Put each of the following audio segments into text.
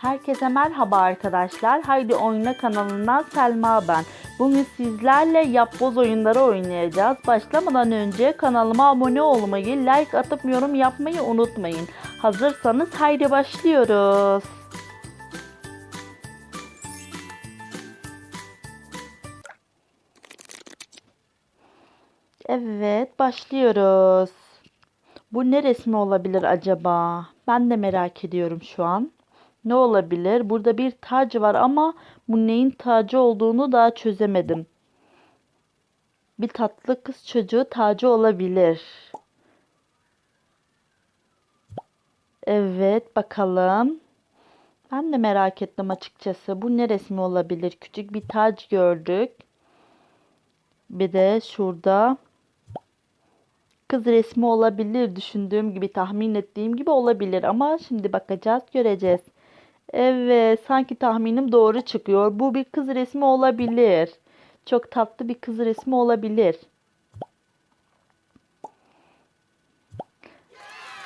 Herkese merhaba arkadaşlar. Haydi Oyna kanalından Selma ben. Bugün sizlerle yapboz oyunları oynayacağız. Başlamadan önce kanalıma abone olmayı, like atıp yorum yapmayı unutmayın. Hazırsanız haydi başlıyoruz. Evet, başlıyoruz. Bu ne resmi olabilir acaba? Ben de merak ediyorum şu an. Ne olabilir? Burada bir tac var ama bu neyin tacı olduğunu daha çözemedim. Bir tatlı kız çocuğu tacı olabilir. Evet, bakalım. Ben de merak ettim açıkçası. Bu ne resmi olabilir? Küçük bir tac gördük. Bir de şurada kız resmi olabilir. Düşündüğüm gibi, tahmin ettiğim gibi olabilir. Ama şimdi bakacağız, göreceğiz. Evet, sanki tahminim doğru çıkıyor. Bu bir kız resmi olabilir. Çok tatlı bir kız resmi olabilir.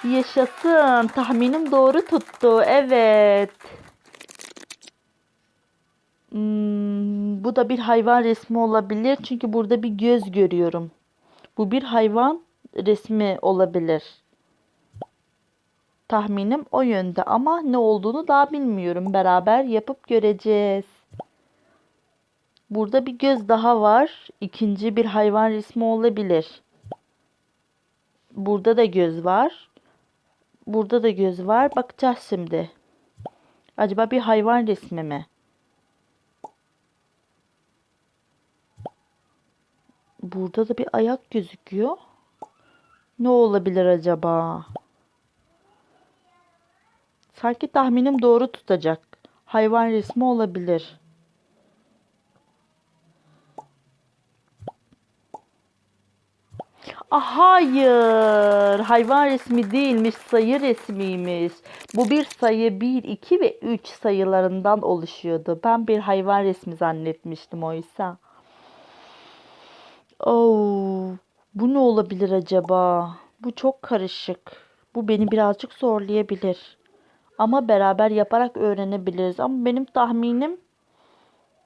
Yaşasın. Tahminim doğru tuttu. Evet. Hmm, bu da bir hayvan resmi olabilir. Çünkü burada bir göz görüyorum. Bu bir hayvan resmi olabilir. Tahminim o yönde ama ne olduğunu daha bilmiyorum. Beraber yapıp göreceğiz. Burada bir göz daha var. İkinci bir hayvan resmi olabilir. Burada da göz var. Burada da göz var. Bakacağız şimdi. Acaba bir hayvan resmi mi? Burada da bir ayak gözüküyor. Ne olabilir acaba? Sanki tahminim doğru tutacak. Hayvan resmi olabilir. Ah, hayır. Hayvan resmi değilmiş, sayı resmiymiş. Bu bir sayı 1, 2 ve 3 sayılarından oluşuyordu. Ben bir hayvan resmi zannetmiştim oysa. Oo, bu ne olabilir acaba? Bu çok karışık. Bu beni birazcık zorlayabilir. Ama beraber yaparak öğrenebiliriz. Ama benim tahminim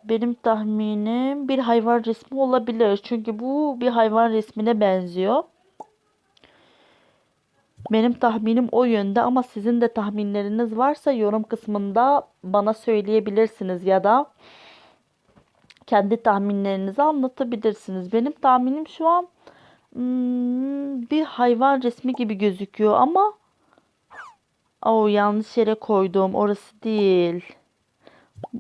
benim tahminim bir hayvan resmi olabilir. Çünkü bu bir hayvan resmine benziyor. Benim tahminim o yönde ama sizin de tahminleriniz varsa yorum kısmında bana söyleyebilirsiniz ya da kendi tahminlerinizi anlatabilirsiniz. Benim tahminim şu an hmm, bir hayvan resmi gibi gözüküyor ama o yanlış yere koydum. Orası değil.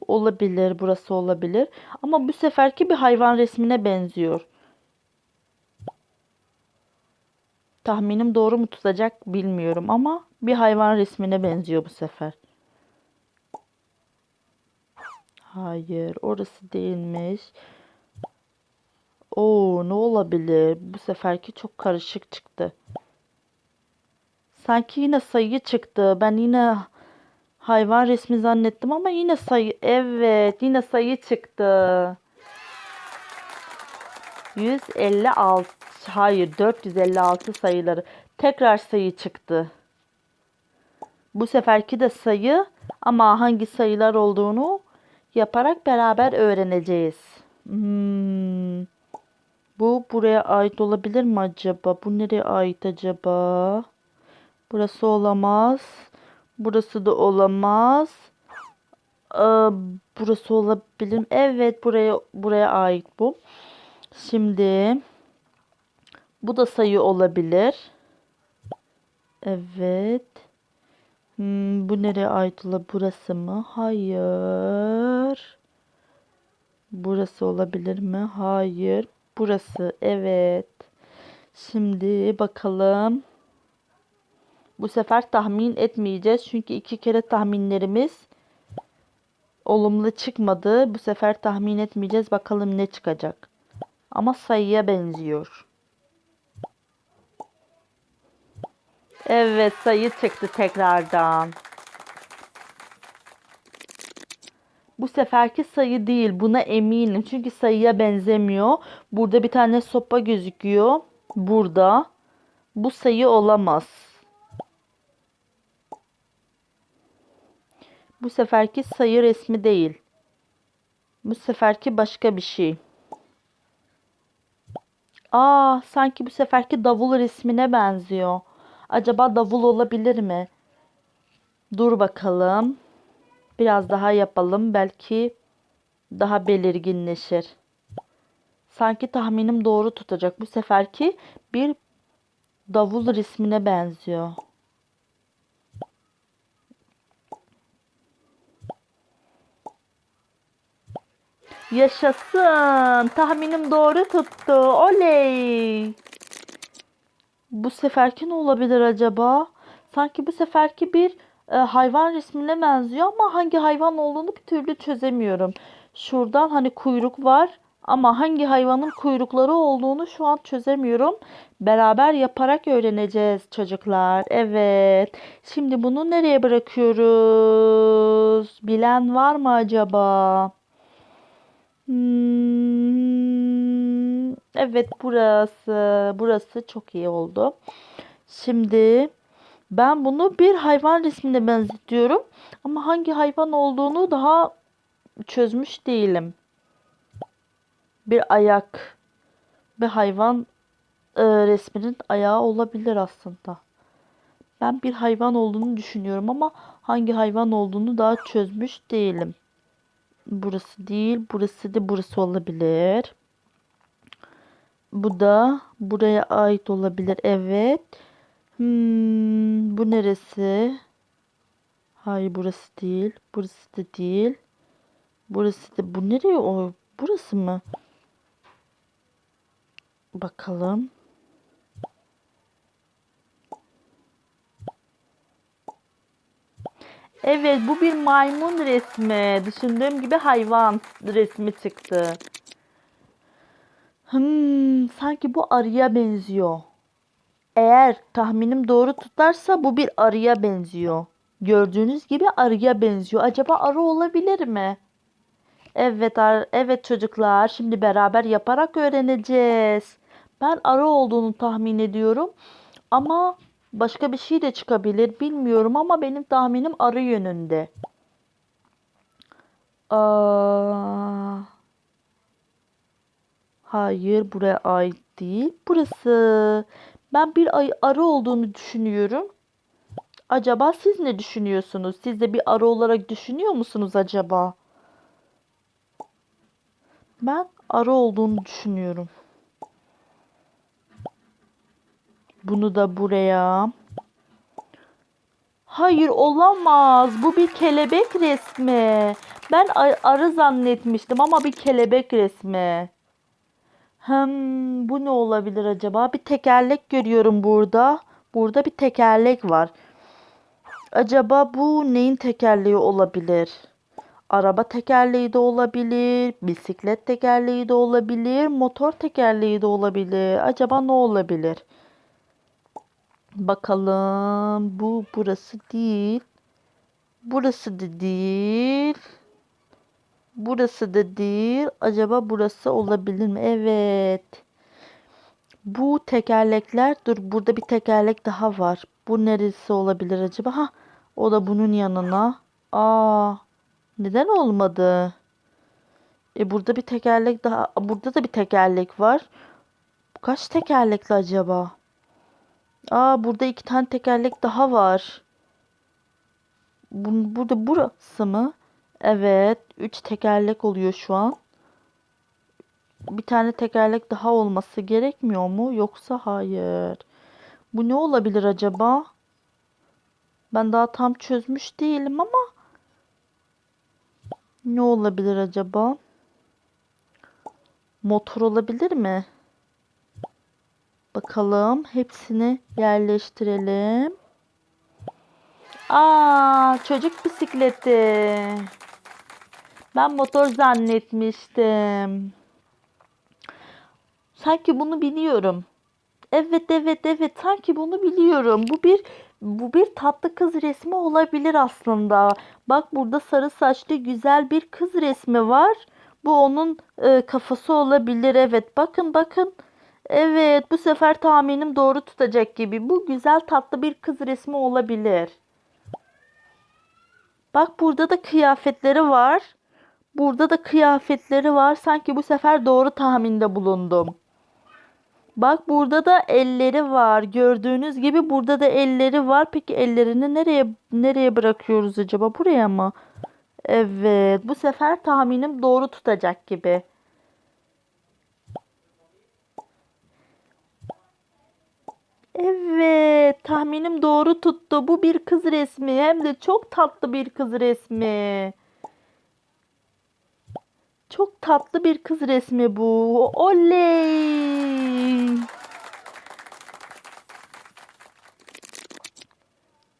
Olabilir, burası olabilir. Ama bu seferki bir hayvan resmine benziyor. Tahminim doğru mu tutacak bilmiyorum ama bir hayvan resmine benziyor bu sefer. Hayır, orası değilmiş. Oo, ne olabilir? Bu seferki çok karışık çıktı. Sanki yine sayı çıktı. Ben yine hayvan resmi zannettim ama yine sayı. Evet, yine sayı çıktı. 156. Hayır, 456 sayıları. Tekrar sayı çıktı. Bu seferki de sayı ama hangi sayılar olduğunu yaparak beraber öğreneceğiz. Hmm. Bu buraya ait olabilir mi acaba? Bu nereye ait acaba? Burası olamaz. Burası da olamaz. Ee, burası olabilir? Evet buraya buraya ait bu. Şimdi bu da sayı olabilir. Evet. Hmm, bu nereye ait olabilir? Burası mı? Hayır. Burası olabilir mi? Hayır. Burası. Evet. Şimdi bakalım. Bu sefer tahmin etmeyeceğiz. Çünkü iki kere tahminlerimiz olumlu çıkmadı. Bu sefer tahmin etmeyeceğiz. Bakalım ne çıkacak. Ama sayıya benziyor. Evet sayı çıktı tekrardan. Bu seferki sayı değil. Buna eminim. Çünkü sayıya benzemiyor. Burada bir tane sopa gözüküyor. Burada. Bu sayı olamaz. Bu seferki sayı resmi değil. Bu seferki başka bir şey. Aa, sanki bu seferki davul resmine benziyor. Acaba davul olabilir mi? Dur bakalım. Biraz daha yapalım. Belki daha belirginleşir. Sanki tahminim doğru tutacak. Bu seferki bir davul resmine benziyor. Yaşasın. Tahminim doğru tuttu. Oley. Bu seferki ne olabilir acaba? Sanki bu seferki bir e, hayvan resmine benziyor ama hangi hayvan olduğunu bir türlü çözemiyorum. Şuradan hani kuyruk var ama hangi hayvanın kuyrukları olduğunu şu an çözemiyorum. Beraber yaparak öğreneceğiz çocuklar. Evet. Şimdi bunu nereye bırakıyoruz? Bilen var mı acaba? Hmm, evet burası. Burası çok iyi oldu. Şimdi ben bunu bir hayvan resmine benzetiyorum. Ama hangi hayvan olduğunu daha çözmüş değilim. Bir ayak. Bir hayvan e, resminin ayağı olabilir aslında. Ben bir hayvan olduğunu düşünüyorum ama hangi hayvan olduğunu daha çözmüş değilim. Burası değil, burası da burası olabilir. Bu da buraya ait olabilir. Evet. Hmm, bu neresi? Hayır burası değil. Burası da değil. Burası da bu nereye o? Burası mı? Bakalım. Evet bu bir maymun resmi. Düşündüğüm gibi hayvan resmi çıktı. Hmm, sanki bu arıya benziyor. Eğer tahminim doğru tutarsa bu bir arıya benziyor. Gördüğünüz gibi arıya benziyor. Acaba arı olabilir mi? Evet, evet çocuklar. Şimdi beraber yaparak öğreneceğiz. Ben arı olduğunu tahmin ediyorum. Ama başka bir şey de çıkabilir. Bilmiyorum ama benim tahminim arı yönünde. Aa, hayır, buraya ait değil. Burası. Ben bir ay arı olduğunu düşünüyorum. Acaba siz ne düşünüyorsunuz? Siz de bir arı olarak düşünüyor musunuz acaba? Ben arı olduğunu düşünüyorum. Bunu da buraya. Hayır olamaz. Bu bir kelebek resmi. Ben arı zannetmiştim ama bir kelebek resmi. Hmm, bu ne olabilir acaba? Bir tekerlek görüyorum burada. Burada bir tekerlek var. Acaba bu neyin tekerleği olabilir? Araba tekerleği de olabilir, bisiklet tekerleği de olabilir, motor tekerleği de olabilir. Acaba ne olabilir? Bakalım. Bu burası değil. Burası da değil. Burası da değil. Acaba burası olabilir mi? Evet. Bu tekerlekler, dur burada bir tekerlek daha var. Bu neresi olabilir acaba? Ha, o da bunun yanına. Aa, neden olmadı? E burada bir tekerlek daha, burada da bir tekerlek var. Kaç tekerlekli acaba? Aa, burada iki tane tekerlek daha var. Bu, burada burası mı? Evet, üç tekerlek oluyor şu an. Bir tane tekerlek daha olması gerekmiyor mu? Yoksa hayır. Bu ne olabilir acaba? Ben daha tam çözmüş değilim ama ne olabilir acaba? Motor olabilir mi? Bakalım hepsini yerleştirelim. Aa, çocuk bisikleti. Ben motor zannetmiştim. Sanki bunu biliyorum. Evet evet evet sanki bunu biliyorum. Bu bir bu bir tatlı kız resmi olabilir aslında. Bak burada sarı saçlı güzel bir kız resmi var. Bu onun e, kafası olabilir. Evet bakın bakın. Evet bu sefer tahminim doğru tutacak gibi. Bu güzel tatlı bir kız resmi olabilir. Bak burada da kıyafetleri var. Burada da kıyafetleri var. Sanki bu sefer doğru tahminde bulundum. Bak burada da elleri var. Gördüğünüz gibi burada da elleri var. Peki ellerini nereye nereye bırakıyoruz acaba? Buraya mı? Evet, bu sefer tahminim doğru tutacak gibi. Evet, tahminim doğru tuttu. Bu bir kız resmi. Hem de çok tatlı bir kız resmi. Çok tatlı bir kız resmi bu. Oley!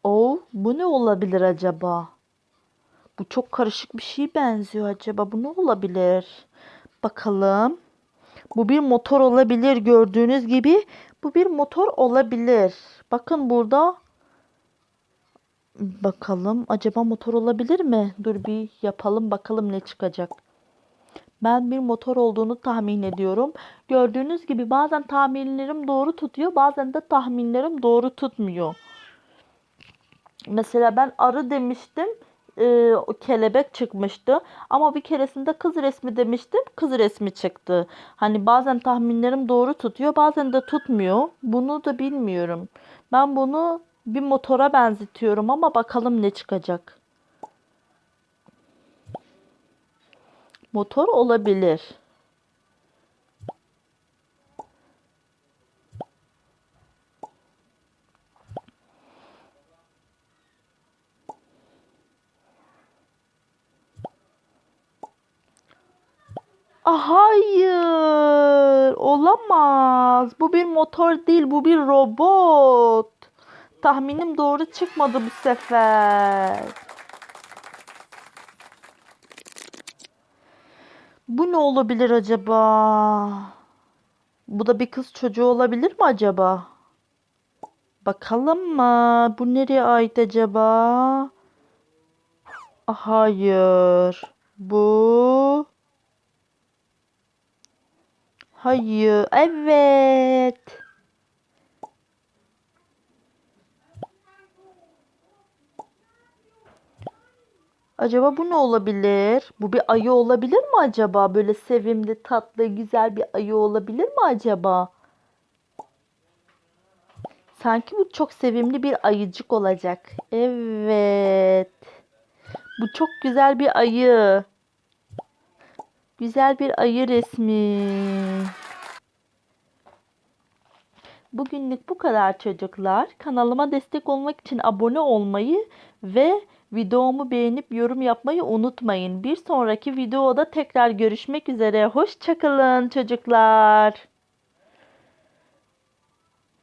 O, bu ne olabilir acaba? Bu çok karışık bir şey benziyor acaba. Bu ne olabilir? Bakalım. Bu bir motor olabilir. Gördüğünüz gibi bu bir motor olabilir. Bakın burada. Bakalım acaba motor olabilir mi? Dur bir yapalım bakalım ne çıkacak. Ben bir motor olduğunu tahmin ediyorum. Gördüğünüz gibi bazen tahminlerim doğru tutuyor, bazen de tahminlerim doğru tutmuyor. Mesela ben arı demiştim, e, kelebek çıkmıştı. Ama bir keresinde kız resmi demiştim, kız resmi çıktı. Hani bazen tahminlerim doğru tutuyor, bazen de tutmuyor. Bunu da bilmiyorum. Ben bunu bir motora benzetiyorum ama bakalım ne çıkacak. Motor olabilir. Ah, Hayır, olamaz. Bu bir motor değil, bu bir robot. Tahminim doğru çıkmadı bu sefer. Bu ne olabilir acaba? Bu da bir kız çocuğu olabilir mi acaba? Bakalım mı? Bu nereye ait acaba? Ah, Hayır. Bu. Hayır. Evet. Acaba bu ne olabilir? Bu bir ayı olabilir mi acaba? Böyle sevimli, tatlı, güzel bir ayı olabilir mi acaba? Sanki bu çok sevimli bir ayıcık olacak. Evet. Bu çok güzel bir ayı. Güzel bir ayı resmi. Bugünlük bu kadar çocuklar. Kanalıma destek olmak için abone olmayı ve videomu beğenip yorum yapmayı unutmayın. Bir sonraki videoda tekrar görüşmek üzere. Hoşçakalın çocuklar.